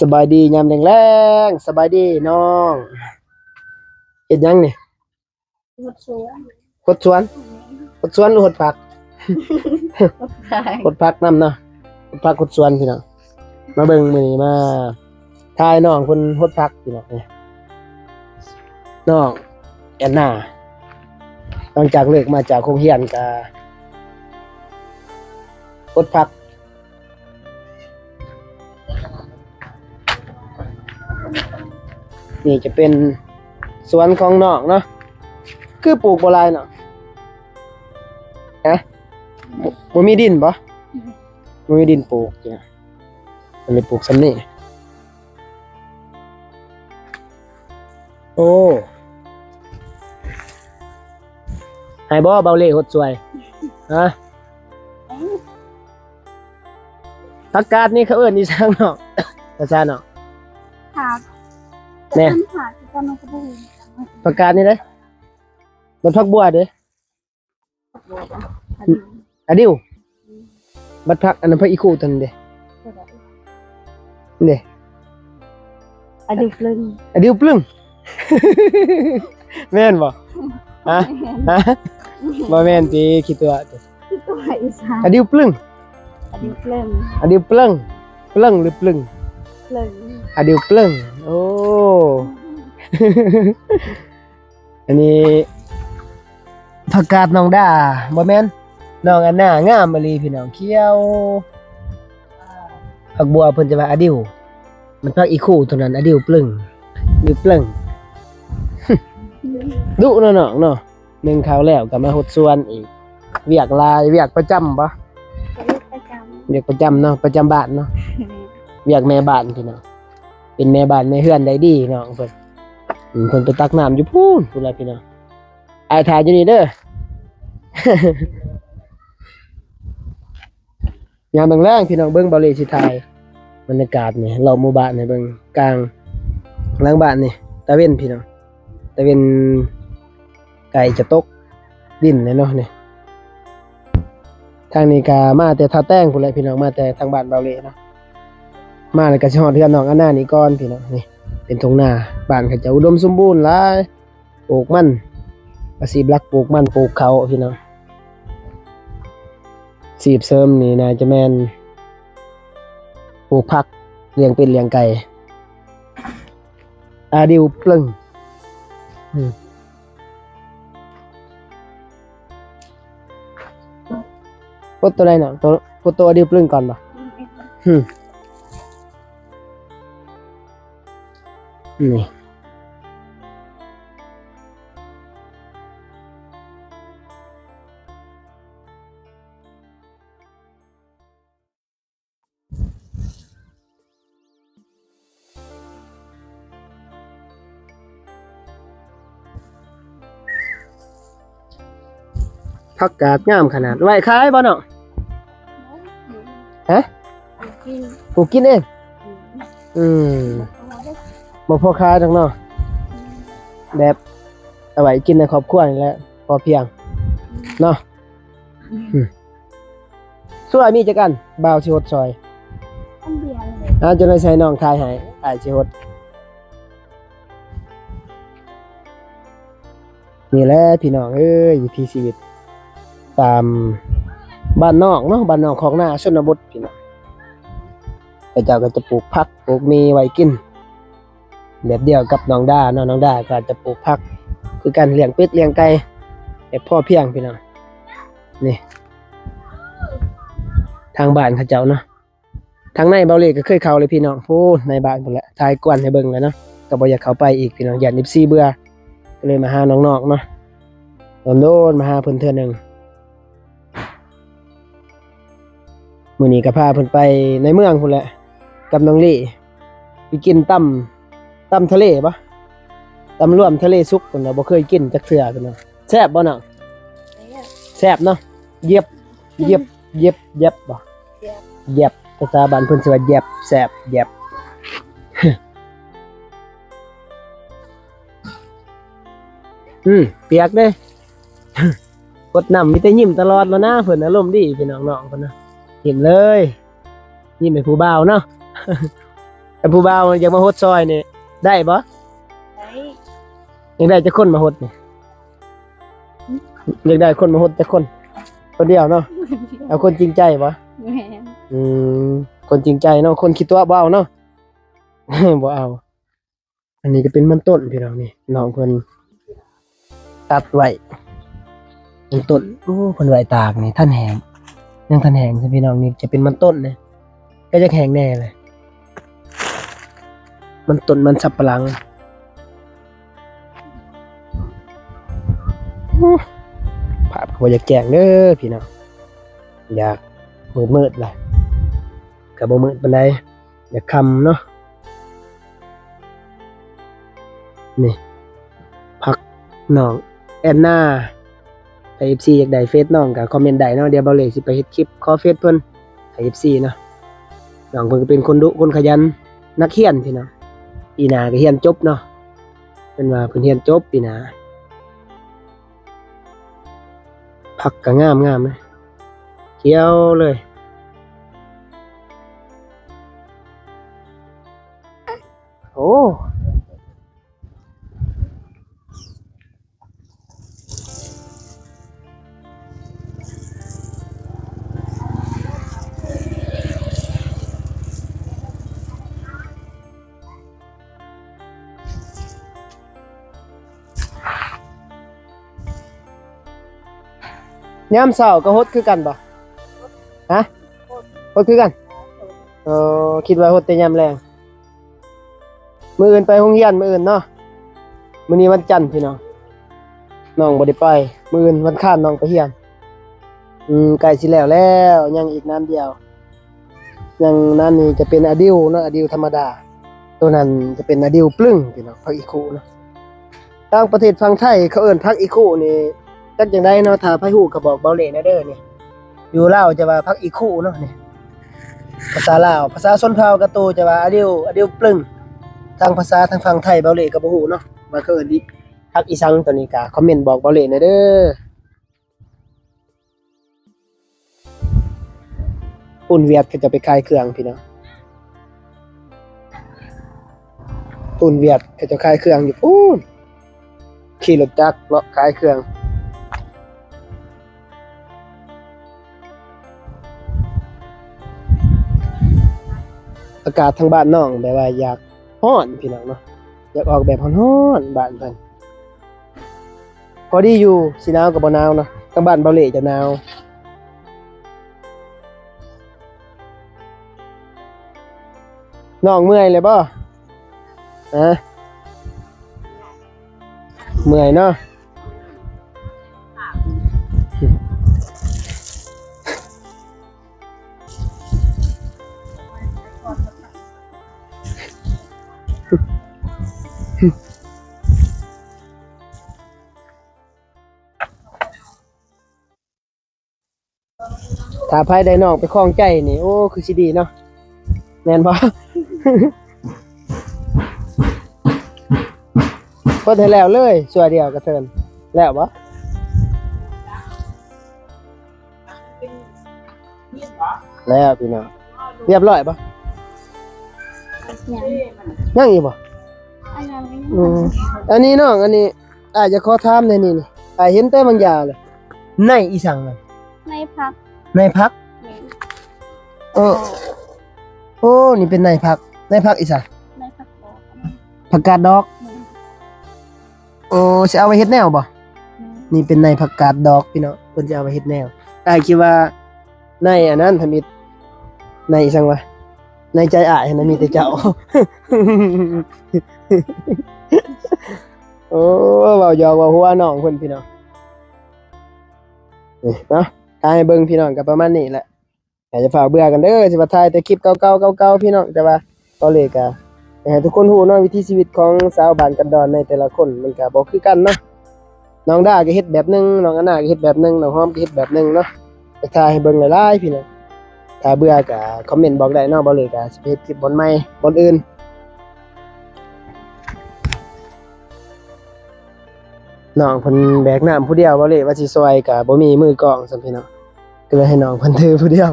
สบายดียามแรงๆสบายดีน้องเฮ็ดหยังนี่หมดสวนหดสวนหดสวนหรือหดผักใช่หดผักนำเนาะหดผักหดสวนพี่น้องมาเบิ่งมื้อนี้มาทายน้องเพิ่นหดผักพี่น้องนี่น้องแอนนาหลังจากเลิกมาจากโรงเรียนก็หดผัก นี่จะเป็นสวนของนอกเนาะคือปลูกบ่หลายเนาะฮะบ่บ่มีดินบ่บ่มีดินปลูกจ้ะมันเลยปลูกซำนี้โอ้ให้บ่เบาเล่หดสวยฮะผักกาดนี่เขาเอิ้นอีสังเนาะภาษาเนาะ ขาดแน่ขาดที่ตอนนั้นก็พูดผักกาดนี่เด้มันผักบัวเด้อะดิวบัดพักอันนั้นพระอีคูตันเด้เด้อดีตลึงอะดิวปลึ้ง แม่นบ่ฮะฮะบ่แม่นติคิดตัวติที่ตัวอีสานอะดิวปลึ้งอดีตลึงอะดิวปลึ้งปลึ้งหรือปลึ้ง ลึงอะดิวปลึ้งโอ้ อันนี้ผักกาดน้องดาบ่แม่นน้องอันน่างามมะลีพี่น้องเขียวผักบัวเพิ่นจะว่าอะดิว มันพักอีคู่เท่านั้นอะดิวปลึ้งดิวปลึ้งดุเนาะน้องเนาะหนึ่งข้าวแล้วก็มาหดส่วนอีก เวียกลายเวียกประจำบ่จะเรียกประจเวียกประจำเนาะประจำบ้านเนาะำ เวียกแม่บ้านพี่น้องเป็นแม่บ้านแม่เฮือนได้ดีน้องเพิ่นเพิ่นไปตักน้ำอยู่พูนพูนละพี่น้องไอายถ่ายอยู่นี่เด้อยามแรงพี่น้องเบิ่งบาเลยสิถ่ายบรรยากาศนี่เราหมู่บ้านนี่เบิ่งกลางหลังบ้านนี่ตะเวนพี่น้องตะเวนไก่จะตกดินเลยเนาะนี่ทางนี้ก็มาแต่ท่าแต้งพุ่นและพี่น้องมาแต่ทางบ้านเบาเลยเนาะ มาแล้วก็สิฮอดเฮือนน้องอันนานี่ก่อนพี่น้องนี่เป็นทงนาบ้านเขาจะอุดมสมบูรณ์หลายปลูกมันอาชีพหลักปลูกมันปลูกเขาพี่น้องสีบเสริมนี่น่าจะแม่นปลูกผักเลี้ยงเป็ดเลี้ยงไก่อาดิวปลึงกดตัวใดเนาะตัวกดตัวอาดิวปลึงก่อนบ่อื นี่ผักกาดงามขนาด ไว้ขายบ่เนาะฮะกินปลูกกินเอง อืม บ่พอค้าจังเนาะแบบเอาไว้กินในครอบครัวนี่แหละพอเพียงเนาะส่วนมีจักอันบ่าวสิฮดซอยอันเดียวเลยอ่าจะได้ใช้น้องทายให้อ้ายสิฮดนี่แหละพี่น้องเอ้ยวิถีชีวิต ตามบ้านนอกเนาะบ้านนอกของหน้าชนบทพี่น้องแต่เจ้าก็จะปลูกผักปลูกมีไว้กิน แบบเดียวกับน้องดาเนาะน้องดาก็จะปลูกผัก คือการเลี้ยงเป็ดเลี้ยงไก่แบบพ่อเพียงพี่น้องนี่ ทางบ้านเขาเจ้าเนาะทางในเบาเลกก็เคยเข้าเลยพี่น้องพูดในบ้านหมดแหละทายกวนให้เบิ่งแล้วเนาะก็บ่อยากเข้าไปอีกพี่น้องอย่านิบซี่เบื่อก็เลยมาหาน้องๆเนาะโดนมาหาเพิ่นเทื่อหนึงมื้อนี้ก็พาเพิ่นไปในเมืองพุ่นแหละกับน้องลี่ไปกินตำ ตำทะเลปะตำรวมทะเลซุกคนเราบ่เคยกินจักเทื่อกันเนาะแซ่บบ่เนาะแซ่บเนาะเย็บเย็บเย็บเย็บบ่เย็บภาษาบ้านเพิ่นสิว่าเย็บแซ่บเย็บอืมเปียกเด้กดน้ำมีแต่ยิ้มตลอดแล้วนะเพิ่นอารมณ์ดีพี่น้องๆเพิ่นนะยิ้มเลยยิ้มให้ผู้บ่าวเนาะแต่ผู้บ่าวอยากมาฮดซอยนี่ ได้บ่ไอ้อยากได้จะคนมาฮดนี่อยากได้คนมาฮดจะคน คนเดียวเนาะเอาคนจริงใจบ่แม่นอืมคนจริงใจเนาะคนคิดตัวบ่เอาเนาะ บ่เอา อันนี้ก็เป็นมันต้นพี่น้องนี่น้องเพิ่นตัดไว้มันต้นโอ้เพิ่นไว้ตากนี่ท่านแหงยังท่านแหงใช่พี่น้องนี่จะเป็นมันต้นนะก็จะแข็งแน่เลย มันต้นมันสับปะหลังภาพก็อยากแกล้งเด้อพี่น้องอยากมืดมืดเลยก็บ่มืดปานใดอยากคำเนาะนี่พักน้องแอนนาไอเอฟซีอยากได้เฟซน้องก็คอมเมนต์ได้เนาะเดี๋ยวเบาเลยสิไปเฮ็ดคลิปขอเฟซเพิ่นไอเอฟซีเนาะน้องเพิ่นก็เป็นคนดุคนขยันนักเรียนพี่เนาะ ปีหน้าก็เฮียนจบเนาะเพิ่นว่าเพิ่นเฮียนจบปีหน้าผักก็งามงามเลยเขียวเลยโอ้ ยามเช้าก็ฮดคือกันบ่ฮะฮดคือกันเออคิดว่าฮดแต่ยามแรงมื้ออื่นไปโรงเรียนมื้ออื่นเนาะมื้อนี้วันจันทร์พี่น้องน้องบ่ได้ไปมื้ออื่นวันค้านน้องไปเรียนอืมใกล้สิแล้วแล้วยังอีกน้ำเดียว ยังน้ำนี้จะเป็นอดิวเนาะอดิวธรรมดา ตัวนั้นจะเป็นอดิวปลึ้งพี่น้องพักอีคูเนาะต่างประเทศฝั่งไทยเขาเอิ้นพักอีคูนี่ จักจังได้เนาะถ้าไผฮู้ก็บอกเบาเล่นะเด้อนี่อยู่ลาวจะว่าพักอีคู่เนาะนี่ภาษาลาวภาษาชนเผ่ากะโตจะว่าอเดียวอเดียวปลึงทางภาษาทางฝั่งไทยเบาเล่ก็บ่ฮู้เนาะว่าเขาเอิ้นดิพักอีสังตัวนี้ก็คอมเมนต์บอกเบาเล่นะเด้อปุ่นเวียดก็จะไปขายเครื่องพี่เน้องปุ่นเวียดก็จะขายเครื่องอยู่ปูนขี่รถจักรเลาะขายเครื่อง อากาศทางบ้านน้องแบบว่าอยากร้อนพี่น้องเนาะอยากออกแบบร้อนๆบ้านเพิ่นพอดีอยู่สิหนาวกับบ่หนาวเนาะทางบ้านเบาเล่จะหนาวน้องเมื่อยเลยบ่ฮะเมื่อยเนาะ ถ้าภายใดน้องไปคล้องใจนี่โอ้คือสิดีเนาะแม่นบ่ พอเธอแล้วเลยสัวเดียวกระเทินแล้วบ่แล้วพี่น้องเรียบร้อยบ่ยังยังอีกบ่อันนั้นไม่อืมอันนี้น้องอันนี้อาจจะขอถามในนี่นี่อาเห็นแต่บางอย่างเลยในอีสังมันในพัก ในพักแม่นเออ โอ้ นี่เป็นในพักในพักอีสังในพักโบผักกาดดอกแม่นโอ้สิเอาไว้เฮ็ดแนวบ่แม่นนี่เป็นในผักกาดดอกพี่น้องเพิ่นจะเอาไว้เฮ็ดแนวอ้ายคิดว่าในอันนั้นทำมิดในอีสังวะในใจอ้ายนะมีแต่เจ้า โอ้เว้าหยอกเว้าหัวน้องเพิ่นพี่น้องนี่เนาะ ทาให้เบิ่งพี่น้องก็ประมาณนี้แหละอย่าจะฝ่าเบื่อกันเด้อสิว่าทายแต่คลิปเก่าๆเก่าๆพี่น้องแต่ว่าตอนเลกอะอยากให้ทุกคนรู้เนาะวิถีชีวิตของสาวบ้านกันดอนในแต่ละคนมันก็บ่คือกันเนาะน้องดาก็เฮ็ดแบบหนึงน้องอนาก็เฮ็ดแบบหนึงน้องหอมก็เฮ็ดแบบหนึงเนาะไปทายให้เบิ่งหลายๆพี่น้องถ้าเบื่อก็คอมเมนต์บอกได้เนาะบ่เลยก็สิเฮ็ดคลิปบนใหม่บนอื่น น้องเพิ่นแบกน้ำผู้เดียวบ่เลยว่าสิซอยก็บ่มีมือกองซั่นพี่น้องก็เลยให้น้องเพิ่นถือผู้เดียว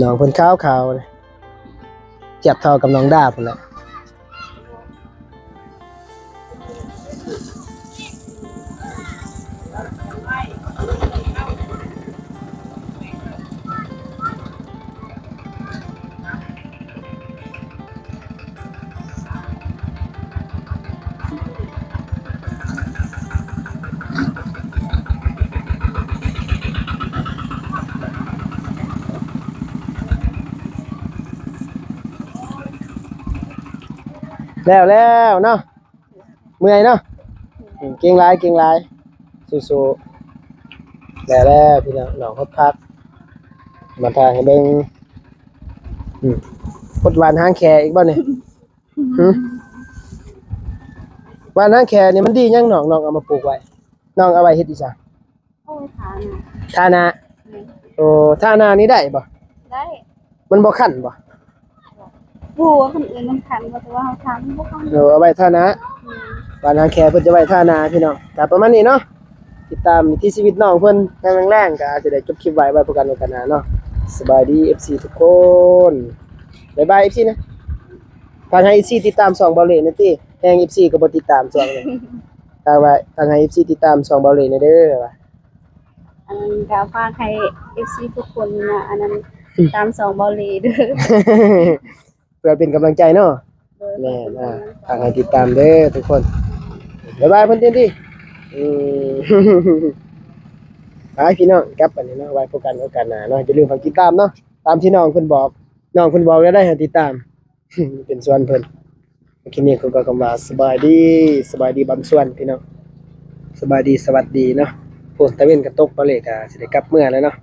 น้องเพิ่นขาวขาวๆนะเจ็บเท่ากับน้องดาพุ่นแหละ แล้วแล้วเนาะเมื่อยเนาะอืมเก่งหลายเก่งหลายสู้ๆแล้วแล้วพี่น้องน้องเขาพักมาทางให้เบิ่งอืมพดหวานหางแคอีกบ่เนี่ยหึหวานหางแคนี่มันดียังน้องน้องเอามาปลูกไว้น้องเอาไว้เฮ็ดอีจ้ะโอ้ยฐานอะทานานี่โอ้ทานานี่ได้บ่ได้ มันบ่คั่นบ่ ผู้ว่าคนอื่นมันทันว่าแต่ว่าเขาทำพวกเขาเออเอาไว้ทานาอืมหวานหางแคเพิ่นจะไว้ทานาพี่น้องก็ประมาณนี้เนาะติดตามวิถีชีวิตน้องเพิ่นแรงๆก็อาจจะได้จบคลิปไว้ไว้พบกันโอกาสหน้าเนาะสบายดี FC ทุกคนบ๊ายบาย FC นะทางให้ FC ติดตามสองบอลเลนนะติแฮง FC ก็บ่ติดตามสองเลยทางว่าทางให้ FC ติดตามสองบอลเลนเด้อว่าอันนั้นก็ฝากให้เอฟซีทุกคนนะอันนั้นตามสองบอลลีเด้อ เพื่อเป็นกำลังใจเนาะโดยแม่นอ่าทางให้ติดตามเด้อทุกคนบ๊ายบายเพิ่นเต็มที่อืม ไปพี่น้องกลับอันนี้เนาะไว้พบกันโอกาสหน้าเนาะอย่าลืมฝากติดตามเนาะตามที่น้องเพิ่นบอก น้องเพิ่นบอกแล้วได้ให้ติดตาม เป็นส่วนเพิ่นคลิปนี้เขาก็คำว่าสบายดีสบายดีบางส่วนพี่น้องสบายดีสวัสดีเนาะพวกตะเวนก็ตกบ่เลยก็สิได้กลับเมื่อแล้วเนาะ